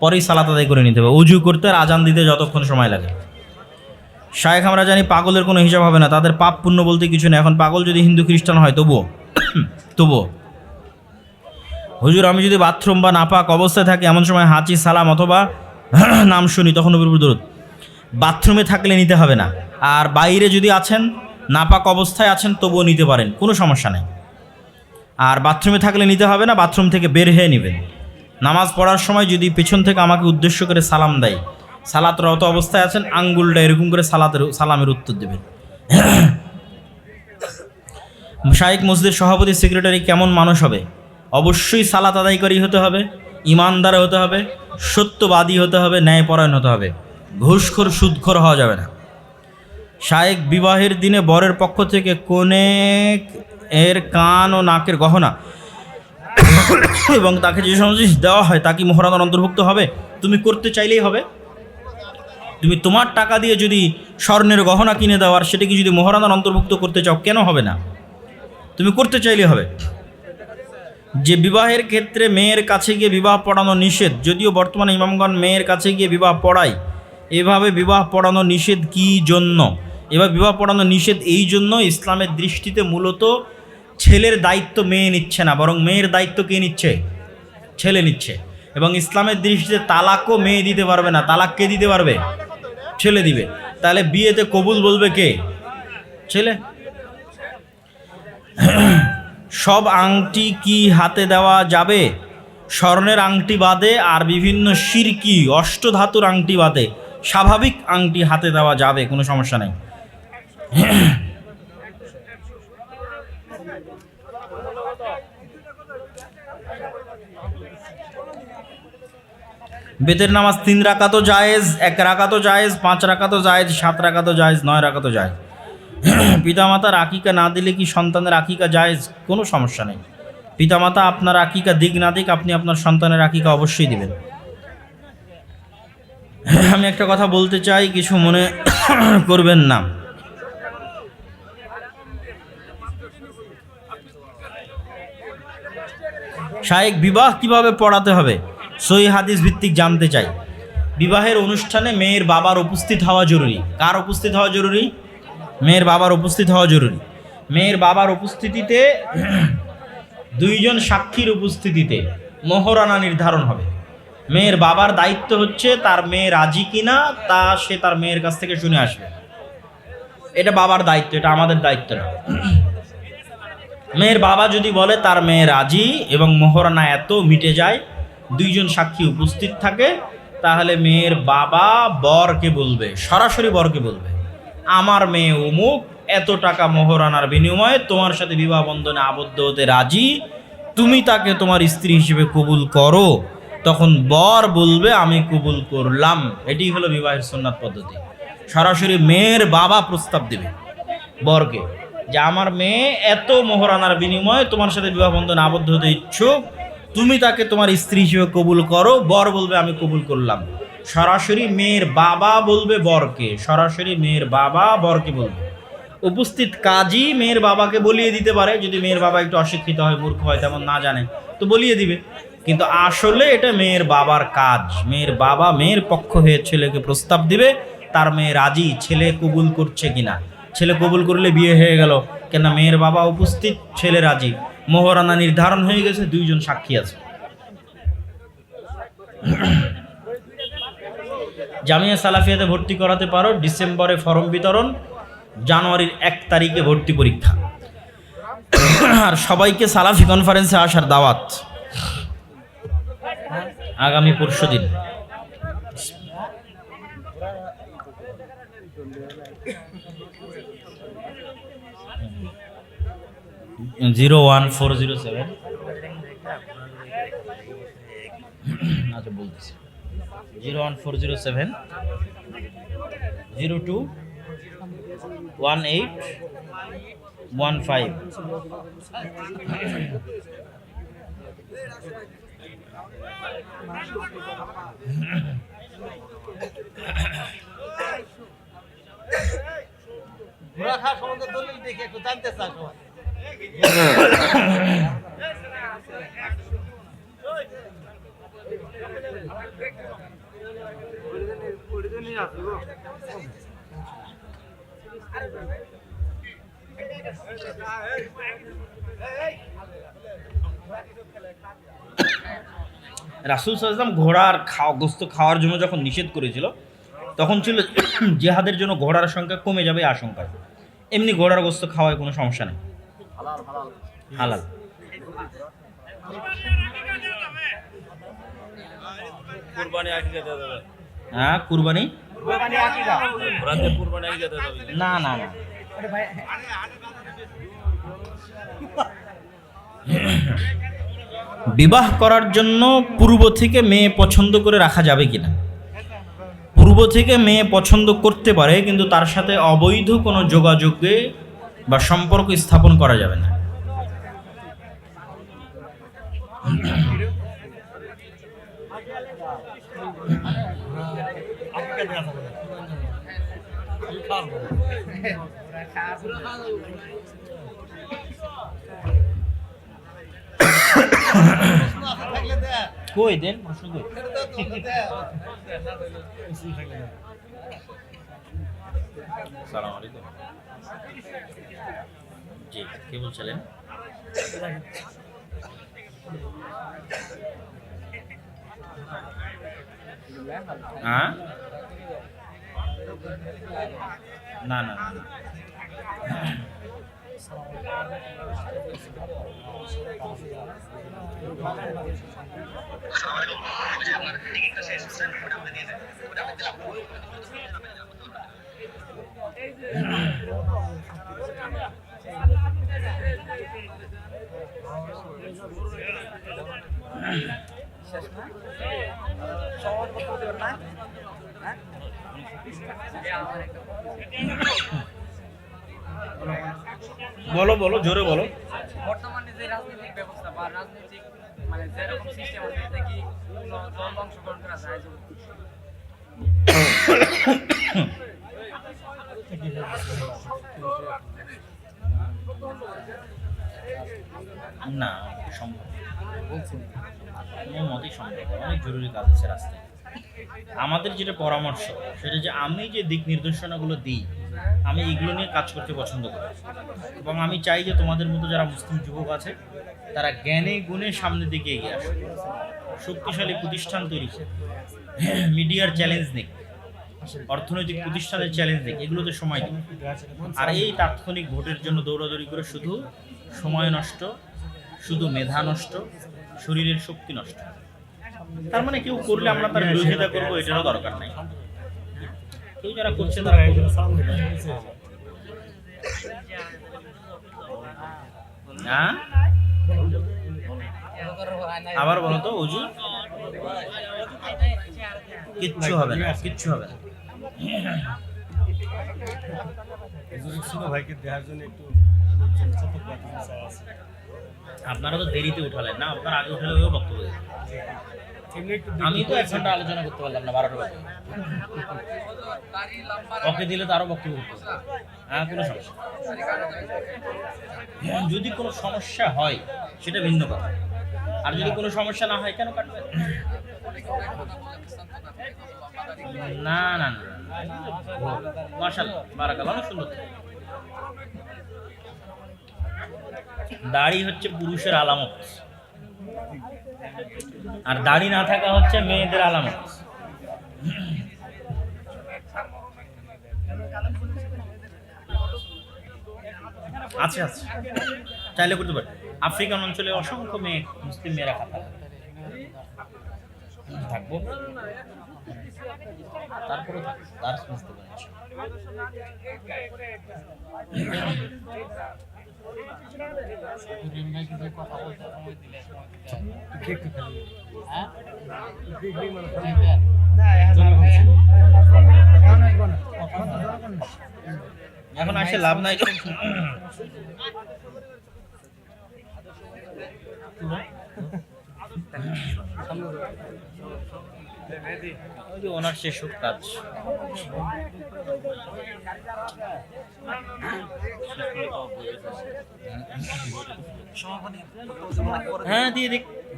পরেই সালাত আদায় করে নিতে হবে। উজু করতে আর আজান দিতে যতক্ষণ সময় লাগে। শায়েখ, আমরা জানি পাগলের কোনো হিসাব হবে না। তাদের পাপ পুণ্য বলতে কিছু নেই। এখন পাগল যদি হিন্দু খ্রিস্টান হয়, তবুও তবুও। হুজুর, আমি যদি বাথরুম বা নাপাক অবস্থায় থাকি, এমন সময় হাঁচি, সালাম অথবা নাম শুনি, তখন উপর দরুদ। বাথরুমে থাকলে নিতে হবে না। আর বাইরে যদি আছেন, নাপাক অবস্থায় আছেন, তবুও নিতে পারেন। কোনো সমস্যা নেই। আর বাথরুমে থাকলে নিতে হবে না, বাথরুম থেকে বের হয়ে নেবেন। নামাজ পড়ার সময় যদি পেছন থেকে আমাকে উদ্দেশ্য করে সালাম দেয় সালাতরত অবস্থায় আছেন, আঙ্গুলটা এরকম করে সালাতের, সালামের উত্তর দেবেন। শাইক মসজিদের সভাপতি, সেক্রেটারি কেমন মানুষ হবে? অবশ্যই সালাত আদায়কারী হতে হবে, ইমানদার হতে হবে, সত্যবাদী হতে হবে, ন্যায়পরায়ণ হতে হবে। ঘুষখোর, সুদখোর হওয়া যাবে না। শায়েক বিবাহের দিনে বরের পক্ষ থেকে কোনে এর কান ও নাকের গহনা এবং তাকে যে সমস্ত জিনিস দেওয়া হয়, তা কি মহারানার অন্তর্ভুক্ত হবে? তুমি করতে চাইলেই হবে। তুমি তোমার টাকা দিয়ে যদি স্বর্ণের গহনা কিনে দাও, আর সেটাকে যদি মহারানার অন্তর্ভুক্ত করতে চাও, কেন হবে না? তুমি করতে চাইলে হবে। যে বিবাহের ক্ষেত্রে মেয়ের কাছে গিয়ে বিবাহ পড়ানো নিষেধ, যদিও বর্তমানে ইমামগণ মেয়ের কাছে গিয়ে বিবাহ পড়ায়, এভাবে বিবাহ পড়ানো নিষেধ কী জন্য? এবার বিবাহ পড়ানো নিষেধ এই জন্য ইসলামের দৃষ্টিতে মূলত ছেলের দায়িত্ব মেয়ে নিচ্ছে না, বরং মেয়ের দায়িত্ব কে নিচ্ছে? ছেলে নিচ্ছে। এবং ইসলামের দৃষ্টিতে তালাকও মেয়ে দিতে পারবে না। তালাক কে দিতে পারবে? ছেলে দিবে। তাহলে বিয়েতে কবুল বলবে কে? ছেলে। সব আংটি কি হাতে দেওয়া যাবে? স্বর্ণের আংটি বাদে আর বিভিন্ন সিরকি, অষ্টধাতুর আংটি বাদে স্বাভাবিক আংটি হাতে দেওয়া যাবে, কোনো সমস্যা নেই। বেতের নামাজ তিন রাকাতও জায়েজ, এক রাকাতও জায়েজ, পাঁচ রাকাতও জায়েজ, সাত রাকাতও জায়েজ, নয় রাকাতও জায়েজ। পিতামাতার আকিকা না দিলে কি সন্তানের আকিকা জায়েজ? কোনো সমস্যা নেই। পিতামাতা আপনার আকিকা দিক না দিক, আপনি আপনার সন্তানের আকিকা অবশ্যই দিবেন। আমি একটা কথা বলতে চাই, কিছু মনে করবেন না। শায়েক, বিবাহ কীভাবে পড়াতে হবে? সই হাদিস ভিত্তিক জানতে চাই। বিবাহের অনুষ্ঠানে মেয়ের বাবার উপস্থিত হওয়া জরুরি। কার উপস্থিত হওয়া জরুরি? মেয়ের বাবার উপস্থিত হওয়া জরুরি। মেয়ের বাবার উপস্থিতিতে দুইজন সাক্ষীর উপস্থিতিতে মোহরানা নির্ধারণ হবে। মেয়ের বাবার দায়িত্ব হচ্ছে তার মেয়ে রাজি কিনা তা সে তার মেয়ের কাছ থেকে শুনে আসবে। এটা বাবার দায়িত্ব, এটা আমাদের দায়িত্ব না। মেয়ের বাবা যদি বলে তার মেয়ে রাজি এবং মোহরানা এত মিটে যায় দুইজন সাক্ষী উপস্থিত থাকে, তাহলে মেয়ের বাবা বরকে বলবে, সরাসরি বরকে বলবে, আমার মেয়ে অমুক এত টাকা মোহরানার বিনিময়ে তোমার সাথে বিবাহ বন্ধনে আবদ্ধ হতে রাজি, তুমি তাকে তোমার স্ত্রী হিসেবে কবুল করো। তখন বর বলবে, আমি কবুল করলাম। এটি হলো বিবাহের সুন্নাত পদ্ধতি। সরাসরি মেয়ের বাবা প্রস্তাব দেবে বরকে যে, আমার মেয়ে এত মোহরানার বিনিময়ে তোমার সাথে বিবাহ বন্ধনে আবদ্ধ হতে ইচ্ছুক তুমি তাকে তোমার স্ত্রী হিসেবে কবুল করো, বর বলবে, আমি কবুল করলাম। সরাসরি মেয়ের বাবা বলবে, বরকে। সরাসরি মেয়ের বাবা বরকে বলবে। উপস্থিত কাজী মেয়ের বাবাকে বলিয়ে দিতে পারে। যদি মেয়ের বাবা একটু অশিক্ষিত হয়, মূর্খ হয়, তেমন না জানে, তো বলিয়ে দিবে। কিন্তু আসলে এটা মেয়ের বাবার কাজ। মেয়ের বাবা মেয়ের পক্ষ হয়ে ছেলেকে প্রস্তাব দিবে, তার মেয়ে রাজি, ছেলে কবুল করছে কিনা। ছেলে কবুল করলে বিয়ে হয়ে গেল। কেন মেয়ের বাবা উপস্থিত, ছেলে রাজি। মোহরানা নির্ধারণ হয়ে গেছে, দুইজন সাক্ষী আছে। জামিয়া সালাফিয়াতে ভর্তি করাতে পারো, ডিসেম্বরে ফর্ম বিতরণ, জানুয়ারির এক তারিখে ভর্তি পরীক্ষা। আর সবাইকে সালাফি কনফারেন্সে আসার দাওয়াত। আগামী পরশু দিন। Zero one four zero seven. আচ্ছা বলতেছি। Zero one four zero seven, zero two one eight one five. দলিল দেখে একটু জানতে সবাই রাসুল সাল্লাম ঘোড়ার খাওয়া, গোস্ত খাওয়ার জন্য যখন নিষেধ করেছিল, তখন ছিল জেহাদের জন্য ঘোড়ার সংখ্যা কমে যাবে আশঙ্কায়। এমনি ঘোড়ার গোস্ত খাওয়ায় কোনো সমস্যা নেই। হালাল হ্যাঁ কুরবানি? না না না। বিবাহ করার জন্য পূর্ব থেকে মেয়ে পছন্দ করে রাখা যাবে কিনা? পূর্ব থেকে মেয়ে পছন্দ করতে পারে কিন্তু তার সাথে অবৈধ কোনো যোগাযোগে বা সম্পর্ক স্থাপন করা যাবে না। কই দেন প্রশ্ন কই? সালাম আলাইকুম। জি কে বলছিলেন? হ্যাঁ? না না না। বলো জোরে বলো। বর্তমানে যে রাজনৈতিক ব্যবস্থা বা রাজনৈতিক মানে যেরকম সিস্টেম আছে এতে কি দল অংশগ্রহণ করা যায়? না সম্ভব মতেই সম্ভব অনেক জরুরি কাজ আছে রাস্তায়। আমাদের যেটা পরামর্শ, সেটা যে আমি যে দিক নির্দেশনাগুলো দিই, আমি এগুলো নিয়ে কাজ করতে পছন্দ করি। এবং আমি চাই যে তোমাদের মতো যারা মুসলিম যুবক আছে, তারা জ্ঞানে গুণে সামনের দিকে এগিয়ে আসে শক্তিশালী প্রতিষ্ঠান তৈরি মিডিয়ার চ্যালেঞ্জ নেই অর্থনৈতিক প্রতিষ্ঠানের চ্যালেঞ্জ নিক। এগুলোতে সময় দিন আর এই তাৎক্ষণিক ভোটের জন্য দৌড়াদৌড়ি করে শুধু সময় নষ্ট, শুধু মেধা নষ্ট, শরীরের শক্তি নষ্ট। তার মানে কেউ করলে আমরা তার বিরোধিতা করব এটারও দরকার নাই। কেউ যারা করছে তারা হ্যাঁ আবার বলো তো অজু কিচ্ছু হবে না কিচ্ছু হবে না। ভাইকে দেখার জন্য একটু আপনারা তো দেরিতে উঠালেন না আপনার আগে উঠালে বক্তব্য আমি তো এক ঘণ্টা আলোচনা করতে পারলাম না, বারোটা বাজে। ওকে দিলে তো আরও বক্তব্য করতে হ্যাঁ কোনো সমস্যা যদি কোনো সমস্যা হয়, সেটা ভিন্ন কথা। আর যদি কোনো সমস্যা না হয়, কেন কাটবেন না না না মার্শাল বারাকাল অনেক সুন্দর। দাড়ি হচ্ছে পুরুষের আলামত। আর দাড়ি না থাকা হচ্ছে মেয়েদের আলামত। আছে আছে। চাইলে করতে পারে। আফ্রিকান অঞ্চলে অসংখ্য মেয়ে মুসলিম মেয়েরা খাতা থাকব। তারপরে তার এখন আসে লাভ নাই। ওনার শেষ কাজ। হ্যাঁ দিয়ে দেখ